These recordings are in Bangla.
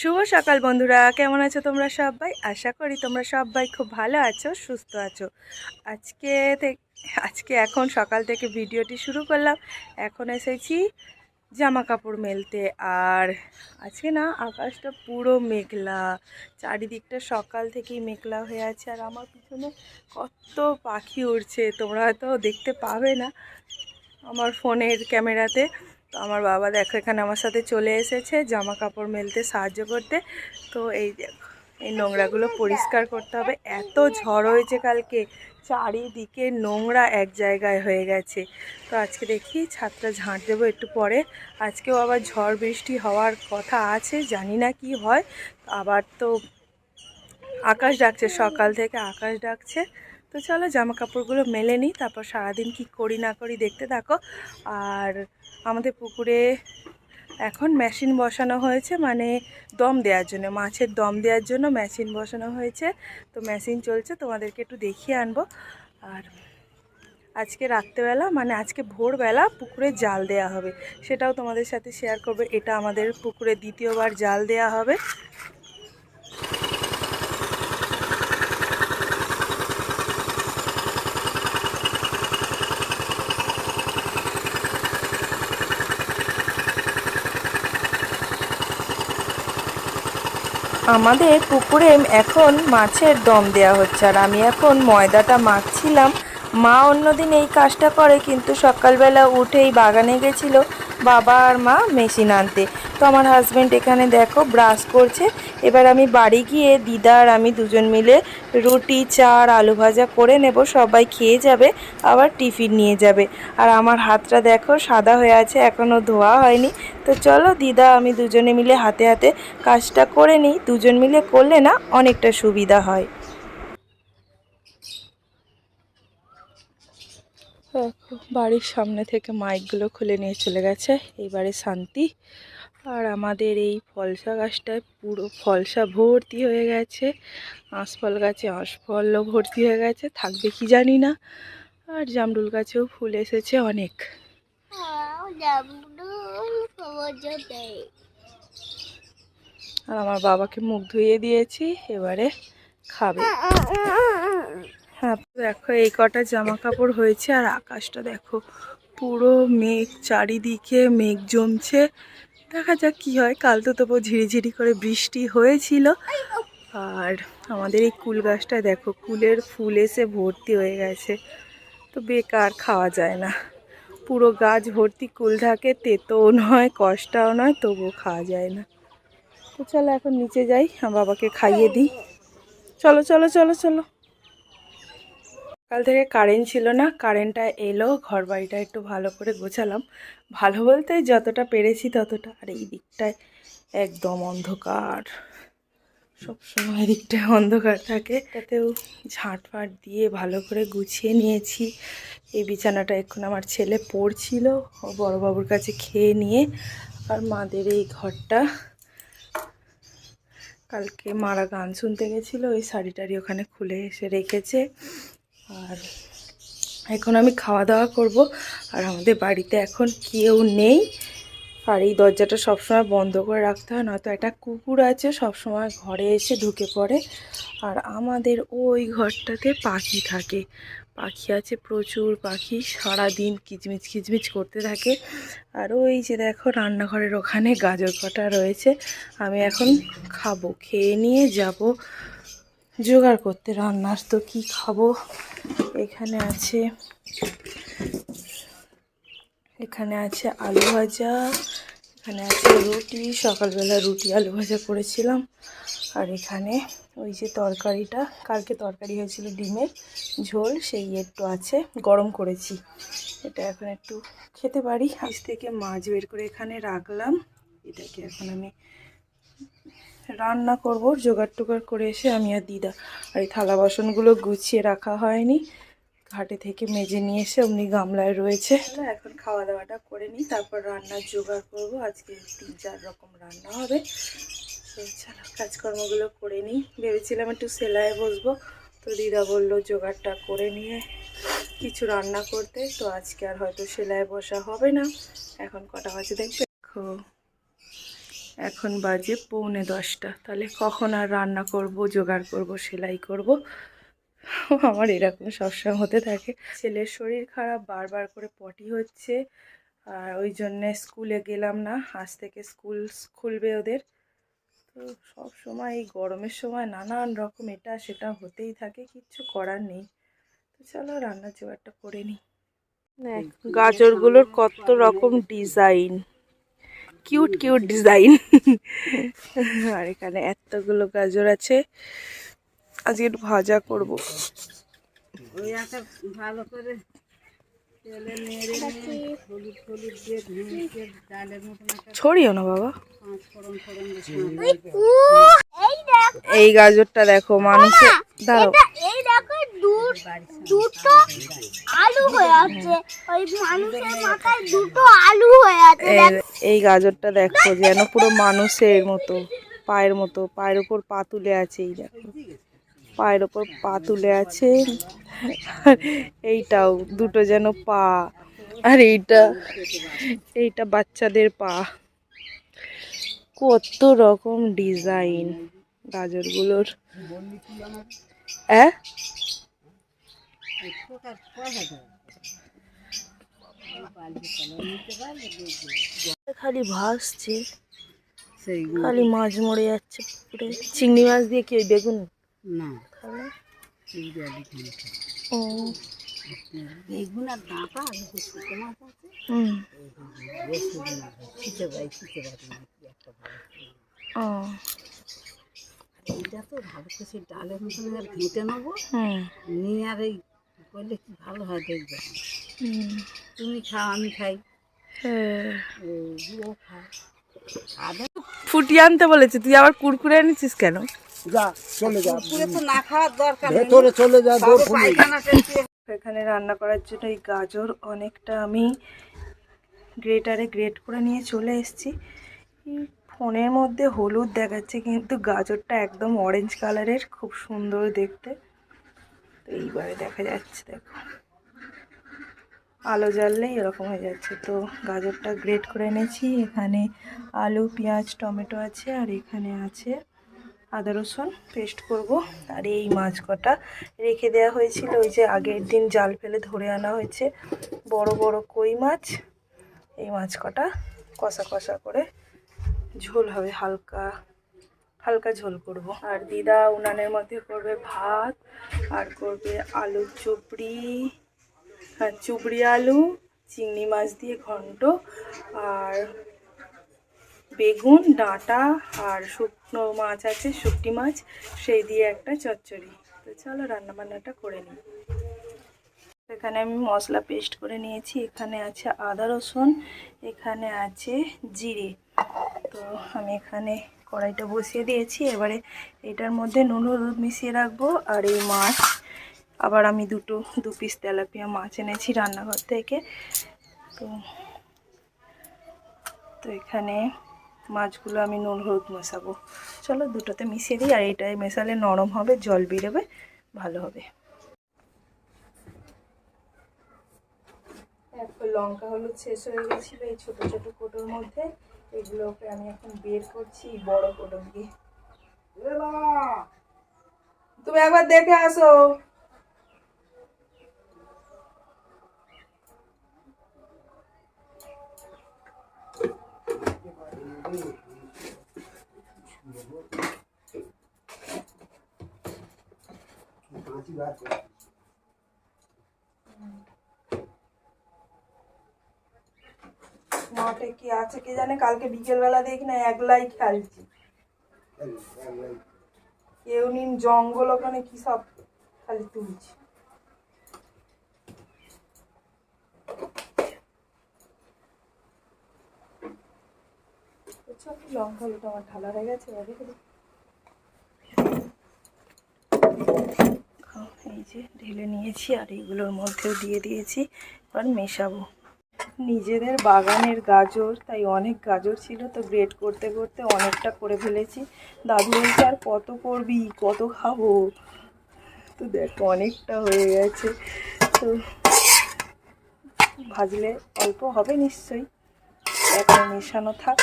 শুভ সকাল বন্ধুরা, কেমন আছো তোমরা সবাই? আশা করি তোমরা সবাই খুব ভালো আছো, সুস্থ আছো। আজকে আজকে এখন সকাল থেকে ভিডিওটি শুরু করলাম। এখন এসেছি জামা কাপড় মেলতে। আর আজকে না, আকাশটা পুরো মেঘলা। চারিদিকটা সকাল থেকেই মেঘলা হয়ে আছে। আর আমার পিছনে কত পাখি উড়ছে, তোমরা হয়তো দেখতে পাবে না। আমার ফোনের ক্যামেরাতে। তো আমার বাবা দেখো এখানে আমার সাথে চলে এসেছে জামা কাপড় মেলতে সাহায্য করতে। তো এই এই নোংরাগুলো পরিষ্কার করতে হবে। এত ঝড় হয়েছে কালকে, চারিদিকে নোংরা এক জায়গায় হয়ে গেছে। তো আজকে দেখি ছাদটা ঝাঁট দেবো একটু পরে। আজকেও আবার ঝড় বৃষ্টি হওয়ার কথা আছে, জানি না কি হয়। আবার তো আকাশ ডাকছে, সকাল থেকে আকাশ ডাকছে। তো চলো জামা কাপড়গুলো মেলে নিই, তারপর সারাদিন কি করি না করি দেখতে থাকো। আর আমাদের পুকুরে এখন মেশিন বসানো হয়েছে মানে দম দেওয়ার জন্য, মাছের দম দেওয়ার জন্য মেশিন বসানো হয়েছে। তো মেশিন চলছে, তোমাদেরকে একটু দেখিয়ে আনব। আর আজকে রাত্রেবেলা মানে আজকে ভোরবেলা পুকুরে জাল দেয়া হবে। সেটাও তোমাদের সাথে শেয়ার করবে, এটা আমাদের পুকুরে দ্বিতীয়বার জাল দেয়া হবে। আমাদের পুকুরে এখন মাছের দম দেওয়া হচ্ছে আর আমি এখন ময়দাটা মাখছিলাম। মা অন্যদিন এই কাজটা করে, কিন্তু সকালবেলা উঠেই বাগানে গেছিল। বাবা আর মা মেশিন আনতে। তো আমার হাজব্যান্ড এখানে দেখো ব্রাশ করছে। এবার আমি বাড়ি গিয়ে দিদা আর আমি দুজন মিলে রুটি চা আর আলু ভাজা করে নেব। সবাই খেয়ে যাবে, আবার টিফিন নিয়ে যাবে। আর আমার হাতটা দেখো সাদা হয়ে আছে এখনও ধোয়া হয়নি। তো চলো দিদা, আমি দুজনে মিলে হাতে হাতে কাজটা করে নিই। দুজন মিলে করলে না অনেকটা সুবিধা হয়। বাড়ির সামনে থেকে মাইকগুলো খুলে নিয়ে চলে গেছে। এইবারে শান্তি। আর আমাদের এই ফলসা গাছটায় পুরো ফলসা ভর্তি হয়ে গেছে। আঁশফল গাছে আঁশফলও ভর্তি হয়ে গেছে। থাকবে কি জানি না। আর জামরুল গাছেও ফুল এসেছে অনেক। আর আমার বাবাকে মুখ ধুয়ে দিয়েছি। এবারে খাবে। হ্যাঁ। দেখো এই কটা জামা কাপড় হয়েছে আর আকাশটা দেখো। পুরো মেঘ, চারিদিকে মেঘ জমছে। দেখা যাক কি হয়। কাল তো তবু ঝিরিঝিরি করে বৃষ্টি হয়েছিল। আর আমাদের এই কুল গাছটা দেখো, কুলের ফুল এসে ভর্তি হয়ে গেছে। তো বেকার খাওয়া যায় না। পুরো গাছ ভর্তি, কুল থাকে, তেতোও নয়, কষ্টাও নয়, তবুও খাওয়া যায় না। তো চলো এখন নিচে যাই বাবাকে খাইয়ে দিই। চলো চলো চলো চলো। কাল থেকে কারেন্ট ছিল না কারেন্টটা এলো ঘর বাড়িটা একটু ভালো করে গোছালাম। ভালো বলতে যতটা পেরেছি ততটা, আর এই দিকটায় একদম অন্ধকার। সবসময় দিকটায় অন্ধকার থাকে। তাতেও ঝাঁট ফাট দিয়ে ভালো করে গুছিয়ে নিয়েছি। এই বিছানাটা এখন আমার ছেলে পড়ছিল, ও বড়োবাবুর কাছে খেয়ে নিয়ে আর মাদের এই ঘরটা। কালকে মারা গান শুনতে গেছিল, ওই শাড়ি টাড়ি ওখানে খুলে এসে রেখেছে। আর এখন আমি খাওয়া দাওয়া করব। আর আমাদের বাড়িতে এখন কেউ নেই। আর এই দরজাটা সবসময় বন্ধ করে রাখতে হয়, নয়তো একটা কুকুর আছে, সবসময় ঘরে এসে ঢুকে পড়ে। আর আমাদের ওই ঘরটাতে পাখি থাকে। পাখি আছে প্রচুর, পাখি সারাদিন কিচমিচ কিচমিচ করতে থাকে। আর ওই যে দেখো, রান্নাঘরের ওখানে গাজর কটা রয়েছে। আমি এখন খাব, খেয়ে নিয়ে যাব। জোগাড় করতে রান্নার তো কি খাব? এখানে আছে এখানে আছে আলু ভাজা, এখানে আছে রুটি, সকালবেলা রুটি আলু ভাজা করেছিলাম। আর এখানে ওই যে তরকারিটা, কালকে তরকারি হয়েছিল ডিমের ঝোল, সেই একটু আছে, গরম করেছি। এটা এখন একটু খেতে পারি। আজ থেকে মাছ বের করে এখানে রাখলাম। এটাকে এখন আমি রান্না করব, জোগাড় টোগাড় করে এসে আমি আর দিদা আর এই থালা বাসনগুলো গুছিয়ে রাখা হয়নি। ঘাটে থেকে মেজে নিয়ে এসে অমনি গামলায় রয়েছে। এখন খাওয়া দাওয়াটা করে নিই, তারপর রান্নার জোগাড় করব। আজকে তিন চার রকম রান্না হবে। চলো, কাজকর্মগুলো করে নিই। ভেবেছিলাম একটু সেলাইয়ে বসবো, তো দিদা বলল জোগাড়টা করে নিয়ে কিছু রান্না করতে। তো আজকে আর হয়তো সেলাই বসা হবে না। এখন কটা বাজে দেখবে দেখো। এখন বাজে পৌনে দশটা। তাহলে কখন আর রান্না করব, জোগাড় করব, সেলাই করব? আমার এরকম সবসময় হতে থাকে। ছেলের শরীর খারাপ, বারবার করে পটি হচ্ছে। আর ওই জন্যে স্কুলে গেলাম না, আজ থেকে স্কুল খুলবে ওদের। তো সব সময় এই গরমের সময় নানান রকম এটা সেটা হতেই থাকে, কিচ্ছু করার নেই। তো চলো রান্নার জোগাড়টা করে নিই। গাজরগুলোর কত রকম ডিজাইন। Cute cute design. আর এখানে এতগুলো গাজর আছে। আজকে একটু ভাজা করব। ভালো করে ছড়িও না বাবা। পাঁচ ফোড়ন ফোড়ন দিয়ে এই গাজরটা দেখো মানুষের দাঁড়াও। এই দুটো আলু হয়ে আছে। ওই মানুষের মাথায় দুটো আলু হয়ে আছে এই- গাজরটা দেখো যেন পুরো মানুষের মতো পায়ের মতো পায়ের উপর পা তুলে আছে এই দেখো। পায়ের উপর পা তুলে আছে। আর এইটাও দুটো যেন পা। আর এইটা এইটা বাচ্চাদের পা। কত রকম ডিজাইন গাজরগুলোর। হ্যাঁ খালি ভাসছে খালি মাছ মরে যাচ্ছে পুকুরে। চিংড়ি মাছ দিয়ে কি ওই বেগুন? না ও। বেগুন আর ডাঁটা মাছ আছে। হুম। ও। এইটা তো ভালো করে ডালের মতন আর ঘেঁটে নেব। নিয়ে আর এই করলে কি ভালো হয় দেখবে? তুমি খাও আমি খাই। হ্যাঁ। ওগুলো ফুটিয়ে আনতে বলেছে তুই আবার কুরকুরে এনেছিস কেন? যা চলে যা। তো না খাওয়ার দরকার ভেতরে চলে যা এখানে রান্না করার জন্য এই গাজর অনেকটা আমি গ্রেটারে গ্রেট করে নিয়ে চলে এসেছি। ফোনের মধ্যে হলুদ দেখাচ্ছে কিন্তু গাজরটা একদম অরেঞ্জ কালারের খুব সুন্দর দেখতে। এইবারে দেখা যাচ্ছে, দেখো। আলো জ্বাললেই এরকম হয়ে যাচ্ছে। তো গাজরটা গ্রেট করে এনেছি। এখানে আলু, পেঁয়াজ, টমেটো আছে, আর এখানে আছে আদা, রসুন পেস্ট করব। আর এই মাছ কটা রেখে দেওয়া হয়েছিল। ওই যে আগের দিন জাল ফেলে ধরে আনা হয়েছে। বড় বড় কই মাছ। এই মাছ কটা কষা কষা করে ঝোল হবে, হালকা হালকা ঝোল করব। আর দিদা উনানের মধ্যে করবে ভাত। আর করবে আলু চুপড়ি হ্যাঁ চুবড়ি আলু, চিংড়ি মাছ দিয়ে ঘন্ট আর বেগুন, ডাঁটা আর শুকনো মাছ আছে শুকটি মাছ, সেই দিয়ে একটা চচ্চড়ি। তো চলো রান্না বান্নাটা করে নিই। এখানে আমি মশলা পেস্ট করে নিয়েছি। এখানে আছে আদা রসুন, এখানে আছে জিরে। তো আমি এখানে কড়াইটা বসিয়ে দিয়েছি। এবারে এটার মধ্যে নুন, হলুদ মিশিয়ে রাখব আর এই মাছ। আবার আমি দুটো, দু পিস তেলাপিয়া মাছ এনেছি রান্নাঘর থেকে। তো তো এখানে মাছগুলো আমি নুন, হলুদ মেশাবো। চলো দুটোতে মিশিয়ে দিই আর এটাই মেশালে নরম হবে, জল বেরোবে, ভালো হবে। লঙ্কা, হলুদ শেষ হয়ে গেছিল এই ছোটো ছোটো কোটোর মধ্যে। এগুলোকে আমি এখন বের করছি এই বড় কোটো দিয়ে। তুমি একবার দেখে আসো। মাঠে কি আছে কে জানে? কালকে বিকেলবেলা দেখি না একলাই খেলছি। কেউ নিন জঙ্গল ওখানে কি সব খালি তুলছি। আমার হয়ে গেছে? এই যে ঢেলে নিয়েছি আর এইগুলোর মধ্যেও দিয়ে দিয়েছি। এবার মেশাবো। নিজেদের বাগানের গাজর, তাই অনেক গাজর ছিল তো গ্রেট করতে করতে অনেকটা করে ফেলেছি। দাদু বলছে, আর কত করবি? কত খাব? তো দেখো, অনেকটা হয়ে গেছে। তো ভাজলে অল্প হবে নিশ্চয়ই। এখন মেশানো থাক।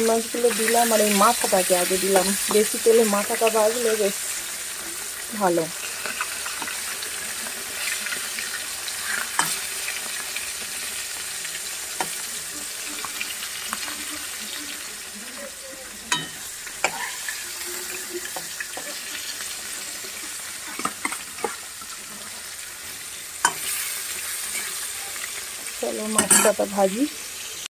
কই মাছগুলো দিলাম আর এই মাথাটাকে আগে দিলাম। বেশি তেলে মাথাটা ভাজলে বেশ ভালো। চলো মাছটা ভাজি।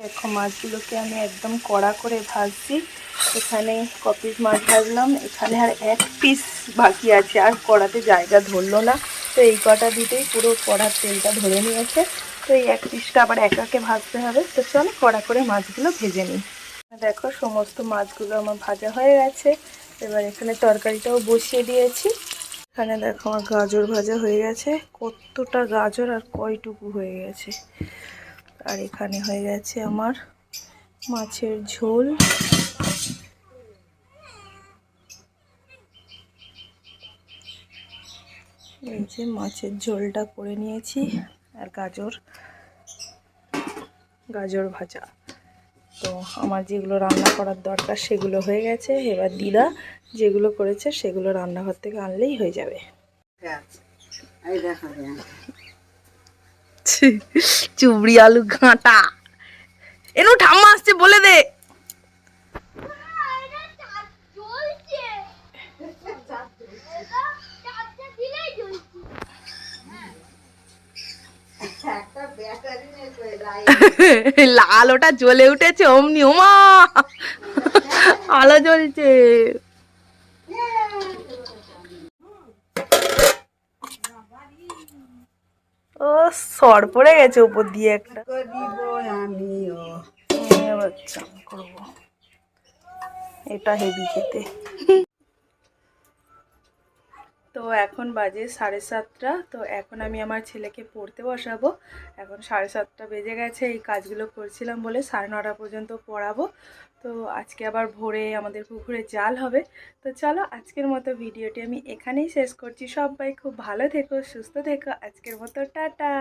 দেখো মাছগুলোকে আমি একদম কড়া করে ভাজছি। এখানে ক পিস মাছ ভাজলাম। এখানে আর এক পিস বাকি আছে, আর কড়াতে জায়গা ধরলো না। তো এই কটা দিতেই পুরো কড়ার তেলটা ধরে নিয়েছে। তো এই এক পিসটা আবার একাকে ভাজতে হবে। তো চলো কড়া করে মাছগুলো ভেজে নিই। দেখো সমস্ত মাছগুলো আমার ভাজা হয়ে গেছে। এবার এখানে তরকারিটাও বসিয়ে দিয়েছি। এখানে দেখো আমার গাজর ভাজা হয়ে গেছে। কতটা গাজর আর কয়টুকু হয়ে গেছে। আর এখানে হয়ে গেছে আমার মাছের ঝোল। এই যে মাছের ঝোলটা করে নিয়েছি আর গাজর গাজর ভাজা। তো আমার যেগুলো রান্না করার দরকার সেগুলো হয়ে গেছে। এবার দিদা যেগুলো করেছে সেগুলো রান্নাঘর থেকে আনলেই হয়ে যাবে। যায় চুবড়ি আলু ঘাঁটা। এনু ঠাম্মা আসছে, বলে দে। লাল ওটা জ্বলে উঠেছে, অমনি, ওমা! আলো জ্বলছে। ও সর পড়ে গেছে উপর দিয়ে একটা। আমিও। করব। এটা হেভি খেতে। তো এখন বাজে সাড়ে সাতটা, তো এখন আমি আমার ছেলেকে পড়তে বসাবো। এখন সাড়ে সাতটা বেজে গেছে, এই কাজগুলো করছিলাম বলে সাড়ে নটা পর্যন্ত পড়াবো। তো আজকে আবার ভোরে আমাদের পুকুরে জাল হবে। তো চলো আজকের মতো ভিডিওটি আমি এখানেই শেষ করছি। সবাই খুব ভালো থেকো, সুস্থ থেকো। আজকের মতো টাটা।